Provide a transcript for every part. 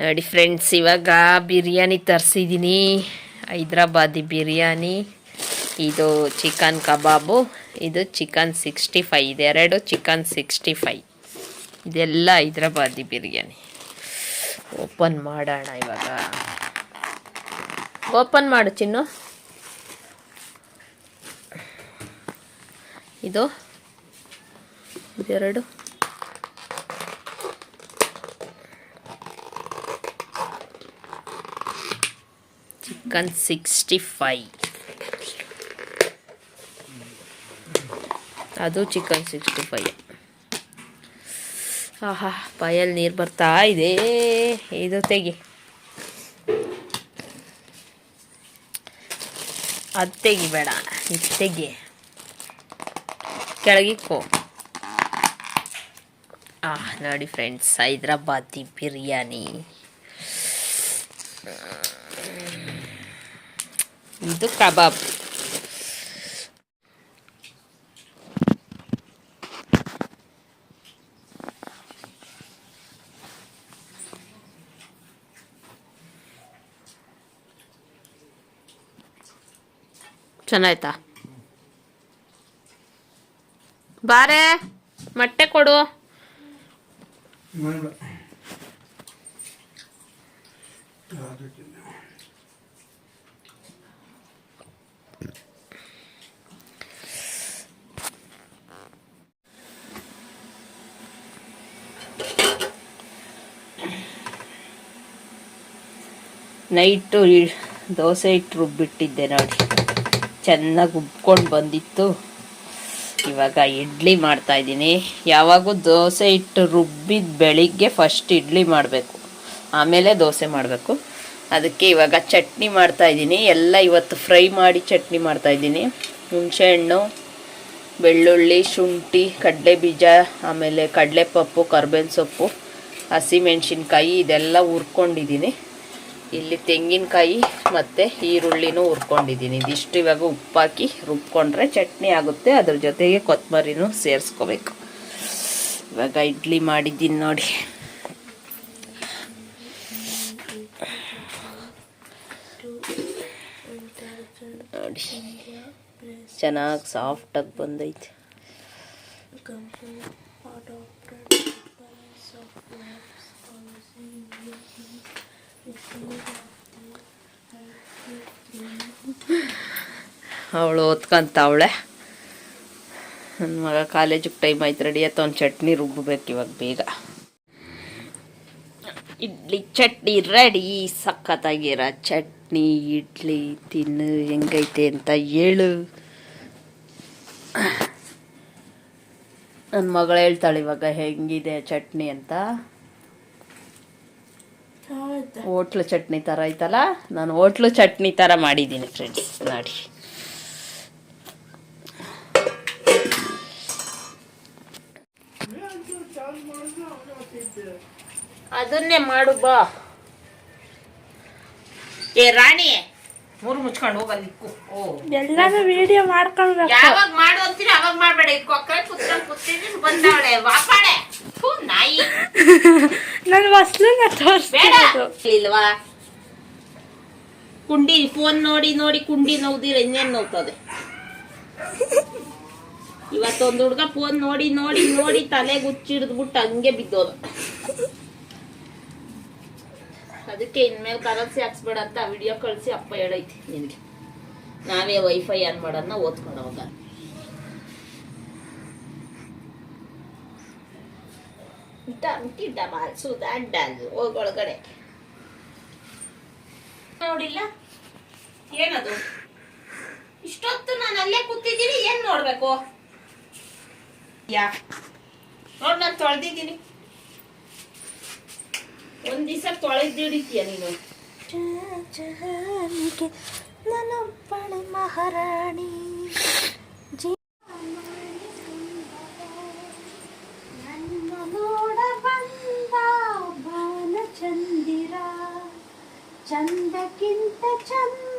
ನೋಡಿ ಫ್ರೆಂಡ್ಸ್ ಇವಾಗ ಬಿರಿಯಾನಿ ತರಿಸಿದ್ದೀನಿ ಹೈದ್ರಾಬಾದಿ ಬಿರಿಯಾನಿ, ಇದು ಚಿಕನ್ ಕಬಾಬು, ಇದು ಚಿಕನ್ ಸಿಕ್ಸ್ಟಿ ಫೈ ಇದೆರಡು ಚಿಕನ್ ಸಿಕ್ಸ್ಟಿ ಫೈ ಇದೆಲ್ಲ ಹೈದ್ರಾಬಾದಿ ಬಿರಿಯಾನಿ. ಓಪನ್ ಮಾಡೋಣ ಇವಾಗ. ಓಪನ್ ಮಾಡು ಚಿನ್ನು. ಇದು ಇದೆರಡು ಚಿಕನ್ ಸಿಕ್ಸ್ಟಿ ಫೈ ಅದು ಚಿಕನ್ ಸಿಕ್ಸ್ಟಿ ಫೈ ಆಹಾ, ಬಾಯಲ್ಲಿ ನೀರು ಬರ್ತಾ ಇದೆ. ಇದು ತೆಗಿ. ಅದು ತೆಗಿಬೇಡ ಇದು ತೆಗಿ. ಕೆಳಗಿಕ್ಕೋ ಆಹ್, ನೋಡಿ ಫ್ರೆಂಡ್ಸ್ ಹೈದ್ರಾಬಾದಿ ಬಿರಿಯಾನಿ. ಇದು ಕಬಾಬ್ ಚೆನ್ನಾಯ್ತಾ? ಬಾರೆ ಮೊಟ್ಟೆ ಕೊಡು. ನೈಟು ದೋಸೆ ಹಿಟ್ಟು ರುಬ್ಬಿಟ್ಟಿದ್ದೆ ನೋಡಿ. ಚೆನ್ನಾಗಿ ಉಬ್ಕೊಂಡು ಬಂದಿತ್ತು. ಇವಾಗ ಇಡ್ಲಿ ಮಾಡ್ತಾ ಇದ್ದೀನಿ. ಯಾವಾಗೂ ದೋಸೆ ಹಿಟ್ಟು ರುಬ್ಬಿದ ಬೆಳಿಗ್ಗೆ ಫಸ್ಟ್ ಇಡ್ಲಿ ಮಾಡಬೇಕು. ಆಮೇಲೆ ದೋಸೆ ಮಾಡಬೇಕು. ಅದಕ್ಕೆ ಇವಾಗ ಚಟ್ನಿ ಮಾಡ್ತಾ ಇದ್ದೀನಿ. ಎಲ್ಲ ಇವತ್ತು ಫ್ರೈ ಮಾಡಿ ಚಟ್ನಿ ಮಾಡ್ತಾ ಇದ್ದೀನಿ. ಹುಣಸೆಹಣ್ಣು ಬೆಳ್ಳುಳ್ಳಿ, ಶುಂಠಿ ಕಡಲೆ ಬೀಜ ಆಮೇಲೆ ಕಡಲೆಪಪ್ಪು, ಕರ್ಬೇವಿನ ಸೊಪ್ಪು ಹಸಿಮೆಣ್ಸಿನ್ಕಾಯಿ ಇದೆಲ್ಲ ಹುರ್ಕೊಂಡಿದ್ದೀನಿ. ಇಲ್ಲಿ ತೆಂಗಿನಕಾಯಿ ಮತ್ತು ಈರುಳ್ಳಿನೂ ಹುರ್ಕೊಂಡಿದ್ದೀನಿ. ಇದಿಷ್ಟು ಇವಾಗ ಉಪ್ಪಾಕಿ ರುಬ್ಕೊಂಡ್ರೆ ಚಟ್ನಿ ಆಗುತ್ತೆ. ಅದ್ರ ಜೊತೆಗೆ ಕೊತ್ತಂಬರಿನೂ ಸೇರಿಸ್ಕೋಬೇಕು. ಇವಾಗ ಇಡ್ಲಿ ಮಾಡಿದ್ದೀನಿ ನೋಡಿ. ನೋಡಿ. ಚೆನ್ನಾಗಿ ಸಾಫ್ಟಾಗಿ ಬಂದೈತೆ. ಅವಳು ಓದ್ಕೊಂತಾವಳೆ ನನ್ನ ಮಗ ಕಾಲೇಜಿಗೆ ಟೈಮ್ ಆಯ್ತು ರೆಡಿ ಆಯ್ತು ಅವ್ನು ಚಟ್ನಿ ರುಬ್ಬಬೇಕು ಇವಾಗ ಬೇಗ. ಇಡ್ಲಿ ಚಟ್ನಿ ರೆಡಿ ಸಖತ್ತಾಗಿರ ಚಟ್ನಿ, ಇಡ್ಲಿ, ತಿನ್ನು, ಹೆಂಗೈತೆ ಅಂತ ಹೇಳು. ನನ್ನ ಮಗಳು ಹೇಳ್ತಾಳೆ ಇವಾಗ, ಹೆಂಗಿದೆ ಚಟ್ನಿ ಅಂತ. ಹೋಟ್ಲು ಚಟ್ನಿ ಥರ ಐತಲ್ಲ ನಾನು ಓಟ್ಲು ಚಟ್ನಿ ಥರ ಮಾಡಿದ್ದೀನಿ ಫ್ರೆಂಡ್ಸ್ ನೋಡಿ. ಅದನ್ನೇ ಮಾಡು ಬಾ. ಏ ರಾಣಿ ಮೂರು ಮುಚ್ಕೊಂಡು ಹೋಗಲ್ಲಿ ಇಕ್ಕು. ಓ. ಎಲ್ಲಾನು ವಿಡಿಯೋ ಮಾಡ್ಕೊಂಡು ಯಾವಾಗ ಮಾಡು ಅಂತೀರಿ ಅವಾಗ ಮಾಡ್ಬೇಡ. ಈ ಕೊಕ್ಕರೆ ಕುತ್ಕೊಂಡು ಕೂತಿದ್ದೀನಿ ಬಂದವಳೆ ವಾಪಾಳೆ. ಥು, ನಾಯಿ. ನನ್ನ ಹೊಸ್ಲನ್ನ ಬೇಡ. ತೋರಿಸ್ತಿರೋದು ಇಲ್ವಾ? ಕುಂಡಿ ಫೋನ್ ನೋಡಿ ನೋಡಿ ಕುಂಡಿ ನೋವ್ದಿರ ಇನ್ನೇನ್ ನೋವ್ತದೆ? ಇವತ್ತೊಂದು ಹುಡ್ಗ ಫೋನ್ ನೋಡಿ ನೋಡಿ ನೋಡಿ ತಲೆಗೆ ಹುಚ್ಚಿಡ್ದ್ಬಿಟ್ಟು ಹಂಗೆ ಬಿದ್ದೋದ. ಅದಕ್ಕೆ ಇನ್ಮೇಲೆ ಕರೆನ್ಸಿ ಹಾಕ್ಸ್ಬೇಡ ಅಂತ ವಿಡಿಯೋ ಕಳಿಸಿ ಅಪ್ಪ ಹೇಳೈತಿ ನಿನ್ಗೆ. ನಾವೇ ವೈಫೈ ಆನ್ ಮಾಡೋದನ್ನ ಓದ್ಕೊಂಡವಾಗ ಟಂಕಿ ಡಬಾಲ್ ಅಡ್ಡ ಡಲ್ ಹೋಗೊಳಗಡೆ ನೋಡಿಲ್ಲ? ಏನದು? ಇಷ್ಟೊತ್ತು ನಾನು ಅಲ್ಲೇ ಕೂತಿದ್ದೀನಿ, ಏನ್ ನೋಡ್ಬೇಕು? ಯಾ, ನೋಡ್ ನಾನು ತೊಳೆದಿದ್ದೀನಿ. ಒಂದ್ ದಿವಸ ತೊಳೆದಿಡಿತೀಯ ನೀನು? ಜಹಾನಿಗೆ ನನ್ನೊಬ್ಬಳೆ ಮಹಾರಾಣಿ. అకింత చంద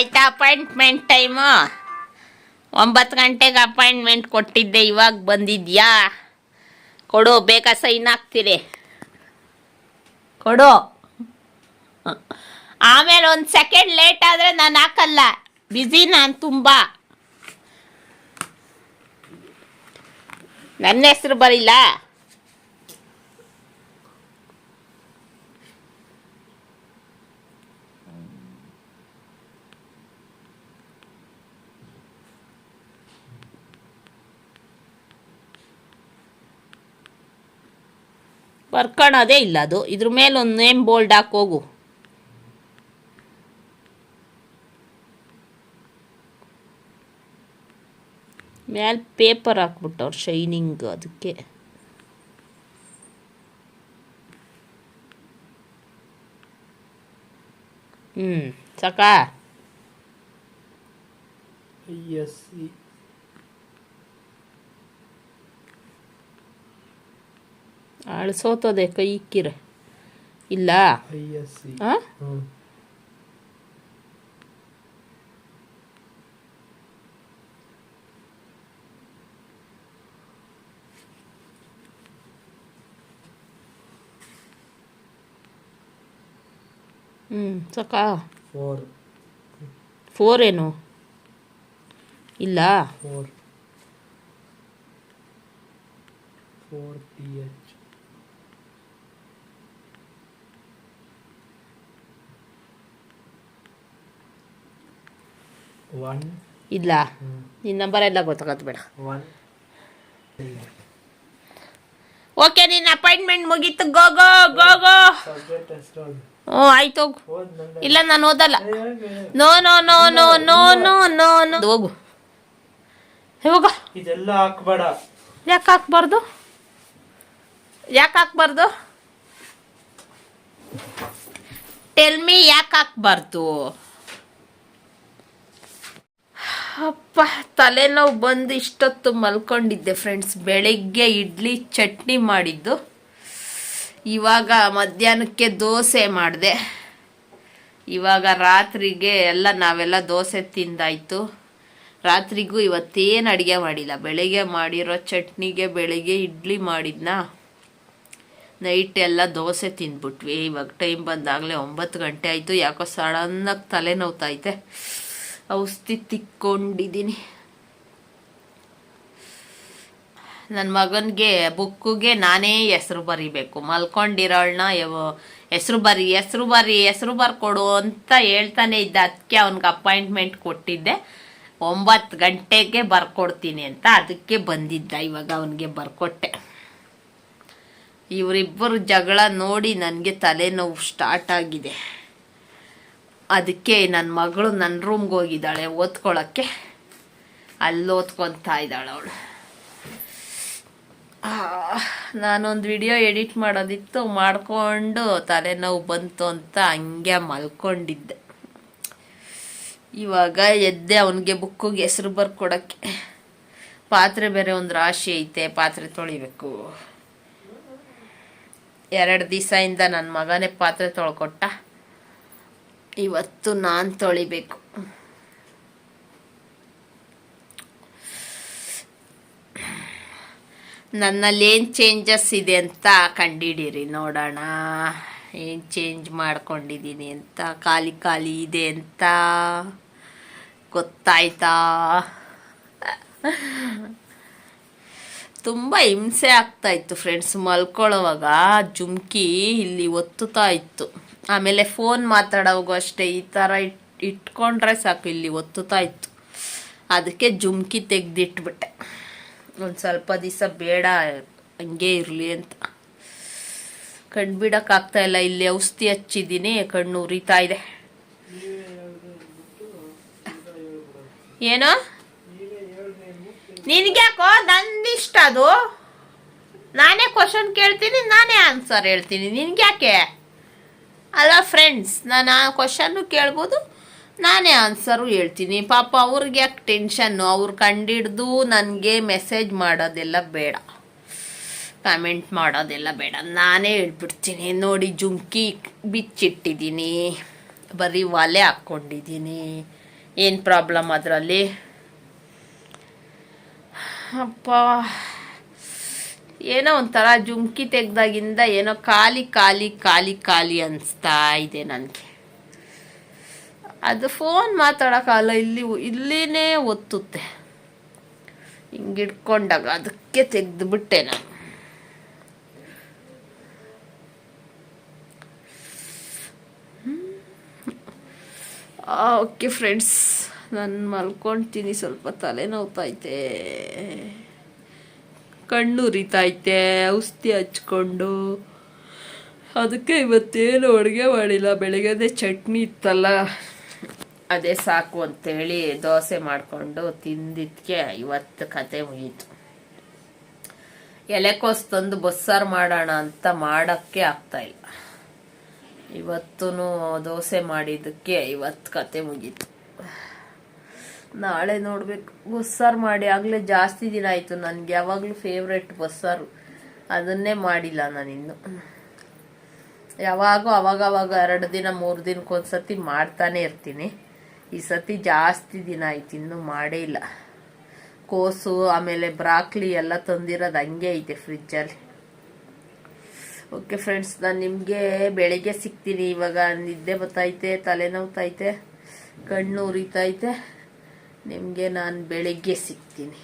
ಆಯ್ತಾ ಅಪಾಯಿಂಟ್ಮೆಂಟ್ ಟೈಮು? ಒಂಬತ್ತು ಗಂಟೆಗೆ ಅಪಾಯಿಂಟ್ಮೆಂಟ್ ಕೊಟ್ಟಿದ್ದೆ, ಇವಾಗ ಬಂದಿದ್ಯಾ? ಕೊಡು ಬೇಗ ಸೈನ್ ಹಾಕ್ತೀರಿ? ಕೊಡು. ಆಮೇಲೆ ಒಂದು ಸೆಕೆಂಡ್ ಲೇಟ್ ಆದರೆ ನಾನು ಹಾಕಲ್ಲ. ಬ್ಯುಸಿ ನಾನು ತುಂಬ. ನನ್ನ ಹೆಸರು ಬರಿಲ್ಲ ಬರ್ಕೊಳೋದೇ ಇಲ್ಲ ಅದು. ಇದ್ರ ಮೇಲೆ ಒಂದು ನೇಮ್ ಬೋಲ್ಡ್ ಹಾಕಿ ಹೋಗು. ಮೇಲೆ ಪೇಪರ್ ಹಾಕ್ಬಿಟ್ಟವ್ರು ಶೈನಿಂಗ್ ಅದಕ್ಕೆ ಹ್ಞೂ ಸಾಕಾ. ಎಸ್ ಸಿ ಅಳಿಸೋತದೆ ಕೈ ಇಕ್ಕಿರೆ. ಇಲ್ಲ? ಹಾಂ ಹ್ಞೂ ಸಾಕಾ? ಫೋರ್. ಫೋರ್ ಏನು ಇಲ್ಲ? Four. Four P H. One ಇಲ್ಲ. ನಿನ್ನ ನಂಬರ್ ಎಲ್ಲ ಗೊತ್ತಾಗತ್ತೆ ಬೇಡ. ಒನ್ ಓಕೆ ನಿನ್ನ ಅಪಾಯಿಂಟ್ಮೆಂಟ್ ಮುಗೀತು. ಗೋ ಗೋ ಗೋ ಹ್ಞೂ ಆಯ್ತು ಹೋಗು. ಇಲ್ಲ ನಾನು ಓದಲ್ಲ. No no no no no no no no ಹೋಗು. ಹೋಗ. ಇದೆಲ್ಲ ಹಾಕ್ಬೇಡ. ಯಾಕೆ ಹಾಕ್ಬಾರ್ದು? ಯಾಕೆ ಹಾಕ್ಬಾರ್ದು? ಟೆಲ್ ಮಿ ಯಾಕೆ ಹಾಕ್ಬಾರ್ದು? ಅಪ್ಪ, ತಲೆನೋವು ಬಂದು ಇಷ್ಟೊತ್ತು ಮಲ್ಕೊಂಡಿದ್ದೆ ಫ್ರೆಂಡ್ಸ್ ಬೆಳಗ್ಗೆ ಇಡ್ಲಿ ಚಟ್ನಿ ಮಾಡಿದ್ದು. ಇವಾಗ ಮಧ್ಯಾಹ್ನಕ್ಕೆ ದೋಸೆ ಮಾಡಿದೆ. ಇವಾಗ ರಾತ್ರಿಗೆ ಎಲ್ಲ ನಾವೆಲ್ಲ ದೋಸೆ ತಿಂದಾಯಿತು. ರಾತ್ರಿಗೂ ಇವತ್ತೇನು ಅಡುಗೆ ಮಾಡಿಲ್ಲ. ಬೆಳಿಗ್ಗೆ ಮಾಡಿರೋ ಚಟ್ನಿಗೆ ಬೆಳಿಗ್ಗೆ ಇಡ್ಲಿ ಮಾಡಿದ್ನಾ? ನೈಟ್ ಎಲ್ಲ ದೋಸೆ ತಿಂದ್ಬಿಟ್ವಿ. ಇವಾಗ ಟೈಮ್ ಬಂದಾಗಲೇ ಒಂಬತ್ತು ಗಂಟೆ ಆಯಿತು. ಯಾಕೋ ಸಡನ್ನಾಗಿ ತಲೆ ನೋವ್ತೈತೆ ಔಷಧಿ ತಿಕ್ಕೊಂಡಿದ್ದೀನಿ. ನನ್ನ ಮಗನಿಗೆ ಬುಕ್ಕಿಗೆ ನಾನೇ ಹೆಸರು ಬರಿಬೇಕು. ಮಲ್ಕೊಂಡಿರೋಳನ್ನ ಹೆಸರು ಬರಿ ಹೆಸರು ಬರಿ, ಹೆಸರು ಬರ್ಕೊಡು ಅಂತ ಹೇಳ್ತಾನೆ ಇದ್ದ. ಅದಕ್ಕೆ ಅವ್ನಿಗೆ ಅಪಾಯಿಂಟ್ಮೆಂಟ್ ಕೊಟ್ಟಿದ್ದೆ. ಒಂಬತ್ತು ಗಂಟೆಗೆ ಬರ್ಕೊಡ್ತೀನಿ ಅಂತ ಅದಕ್ಕೆ ಬಂದಿದ್ದ. ಇವಾಗ ಅವನಿಗೆ ಬರ್ಕೊಟ್ಟೆ. ಇವರಿಬ್ಬರು ಜಗಳ ನೋಡಿ ನನಗೆ ತಲೆನೋವು ಸ್ಟಾರ್ಟ್ ಆಗಿದೆ. ಅದಕ್ಕೆ ನನ್ನ ಮಗಳು ನನ್ನ ರೂಮ್ಗೆ ಹೋಗಿದ್ದಾಳೆ ಓದ್ಕೊಳ್ಳೋಕ್ಕೆ ಅಲ್ಲಿ ಓದ್ಕೊತಾ ಇದ್ದಾಳೆ ಅವಳು. ನಾನೊಂದು ವಿಡಿಯೋ ಎಡಿಟ್ ಮಾಡೋದಿತ್ತು, ಮಾಡಿಕೊಂಡು ತಲೆನೋವು ಬಂತು ಅಂತ ಹಂಗೆ ಮಲ್ಕೊಂಡಿದ್ದೆ. ಇವಾಗ ಎದ್ದೆ ಅವನಿಗೆ ಬುಕ್ಕಿಗೆ ಹೆಸರು ಬರ್ಕೊಡಕ್ಕೆ. ಪಾತ್ರೆ ಬೇರೆ ಒಂದು ರಾಶಿ ಐತೆ, ಪಾತ್ರೆ ತೊಳಿಬೇಕು. ಎರಡು ದಿವಸದಿಂದ ನನ್ನ ಮಗನೇ ಪಾತ್ರೆ ತೊಳ್ಕೊಟ್ಟ. ಇವತ್ತು ನಾನು ತೊಳಿಬೇಕು. ನನ್ನಲ್ಲಿ ಏನು ಚೇಂಜಸ್ ಇದೆ ಅಂತ ಕಂಡಿಡೀರಿ, ನೋಡೋಣ. ಏನು ಚೇಂಜ್ ಮಾಡ್ಕೊಂಡಿದ್ದೀನಿ ಅಂತ, ಖಾಲಿ ಖಾಲಿ ಇದೆ ಅಂತ. ಗೊತ್ತಾಯ್ತಾ? ತುಂಬ ಹಿಂಸೆ ಆಗ್ತಾಯಿತ್ತು ಫ್ರೆಂಡ್ಸ್ ಮಲ್ಕೊಳ್ಳೋವಾಗ, ಜುಮ್ಕಿ ಇಲ್ಲಿ ಒತ್ತುತ್ತಾ ಇತ್ತು. ಆಮೇಲೆ ಫೋನ್ ಮಾತಾಡೋವಾಗೂ ಅಷ್ಟೇ. ಈ ಥರ ಇಟ್, ಇಟ್ಕೊಂಡ್ರೆ ಸಾಕು. ಇಲ್ಲಿ ಒತ್ತುತ್ತಾ ಇತ್ತು. ಅದಕ್ಕೆ ಜುಮ್ಕಿ ತೆಗೆದಿಟ್ಬಿಟ್ಟೆ. ಒಂದು ಸ್ವಲ್ಪ ದಿವಸ ಬೇಡ, ಹಂಗೆ ಇರಲಿ ಅಂತ. ಕಣ್ಣು ಬಿಡೋಕ್ಕಾಗ್ತಾ ಇಲ್ಲ. ಇಲ್ಲಿ ಔಷಧಿ ಹಚ್ಚಿದ್ದೀನಿ. ಕಣ್ಣು ಉರಿತಾ ಇದೆ. ಏನೋ? ನಿನ್ಗ್ಯಾಕೋ? ನಂದಿಷ್ಟ ಅದು? ನಾನೇ ಕ್ವಶನ್ ಕೇಳ್ತೀನಿ, ನಾನೇ ಆನ್ಸರ್ ಹೇಳ್ತೀನಿ. ನಿನ್ಗ್ಯಾಕೆ? ಅಲ್ಲ ಫ್ರೆಂಡ್ಸ್ ನಾನು ಆ ಕ್ವಶನ್ನು ಕೇಳ್ಬೋದು, ನಾನೇ ಆನ್ಸರು ಹೇಳ್ತೀನಿ. ಪಾಪ ಅವ್ರಿಗೆ ಯಾಕೆ ಟೆನ್ಷನ್ನು ಅವ್ರು ಕಂಡಿಡ್ದು ನನಗೆ ಮೆಸೇಜ್ ಮಾಡೋದೆಲ್ಲ ಬೇಡ. ಕಮೆಂಟ್ ಮಾಡೋದೆಲ್ಲ ಬೇಡ. ನಾನೇ ಹೇಳ್ಬಿಡ್ತೀನಿ. ನೋಡಿ, ಜುಮ್ಕಿ ಬಿಚ್ಚಿಟ್ಟಿದ್ದೀನಿ. ಬರೀ ಒಲೆ ಹಾಕ್ಕೊಂಡಿದ್ದೀನಿ. ಏನು ಪ್ರಾಬ್ಲಮ್ ಅದರಲ್ಲಿ? ಅಪ್ಪ ಏನೋ ಒಂಥರ ಜುಮ್ಕಿ ತೆಗ್ದಾಗಿಂದ ಏನೋ ಖಾಲಿ ಖಾಲಿ ಖಾಲಿ ಖಾಲಿ ಅನಿಸ್ತಾ ಇದೆ ನನಗೆ. ಅದು ಫೋನ್ ಮಾತಾಡೋಕ್ಕಲ್ಲ ಇಲ್ಲಿ ಇಲ್ಲಿನೇ ಒತ್ತುತ್ತೆ. ಹಿಂಗಿಡ್ಕೊಂಡಾಗ ಅದಕ್ಕೆ ತೆಗೆದುಬಿಟ್ಟೆ ನಾನು. ಓಕೆ ಫ್ರೆಂಡ್ಸ್ ನಾನು ಮಲ್ಕೊಳ್ತೀನಿ ಸ್ವಲ್ಪ ತಲೆ ನೋವ್ತೈತೆ ಕಣ್ಣು ಉರಿತೈತೆ ಔಷಧಿ ಹಚ್ಕೊಂಡು. ಅದಕ್ಕೆ ಇವತ್ತೇನು ಅಡುಗೆ ಮಾಡಿಲ್ಲ ಬೆಳಗ್ಗೆದೆ ಚಟ್ನಿ ಇತ್ತಲ್ಲ. ಅದೇ ಸಾಕು ಅಂತೇಳಿ ದೋಸೆ ಮಾಡಿಕೊಂಡು ತಿಂದಿದ್ದಕ್ಕೆ ಇವತ್ತು ಕತೆ ಮುಗೀತು. ಎಲೆಕೋಸು ತಂದು ಬಸ್ಸಾರು ಮಾಡೋಣ ಅಂತ ಮಾಡೋಕ್ಕೆ ಆಗ್ತಾಯಿಲ್ಲ ಇವತ್ತೂ ದೋಸೆ ಮಾಡಿದ್ದಕ್ಕೆ ಇವತ್ತು ಕತೆ ಮುಗೀತು. ನಾಳೆ ನೋಡಬೇಕು. ಬಸ್ಸಾರು ಮಾಡಿ, ಆಗಲೇ ಜಾಸ್ತಿ ದಿನ ಆಯಿತು. ನನಗೆ ಯಾವಾಗಲೂ ಫೇವ್ರೆಟ್ ಬಸ್ಸಾರು. ಅದನ್ನೇ ಮಾಡಿಲ್ಲ ನಾನಿನ್ನು ಯಾವಾಗೂ ಅವಾಗವಾಗ ಅವಾಗ ಎರಡು ದಿನ, ಮೂರು ದಿನಕ್ಕೊಂದ್ಸತಿ ಮಾಡ್ತಾನೆ ಇರ್ತೀನಿ. ಈ ಸತಿ ಜಾಸ್ತಿ ದಿನ ಆಯ್ತು, ಇನ್ನೂ ಮಾಡೇ ಇಲ್ಲ. ಕೋಸು, ಆಮೇಲೆ ಬ್ರಾಕ್ಲಿ ಎಲ್ಲ ತಂದಿರೋದು ಹಂಗೆ ಐತೆ ಫ್ರಿಜ್ಜಲ್ಲಿ. ಓಕೆ ಫ್ರೆಂಡ್ಸ್, ನಾನು ನಿಮಗೆ ಬೆಳಿಗ್ಗೆ ಸಿಗ್ತೀನಿ. ಇವಾಗ ನಿದ್ದೆ ಬತ್ತೈತೆ ತಲೆನೋವ್ತೈತೆ ಕಣ್ಣು ಉರಿತೈತೆ ನಿಮಗೆ ನಾನು ಬೆಳಗ್ಗೆ ಸಿಗ್ತೀನಿ.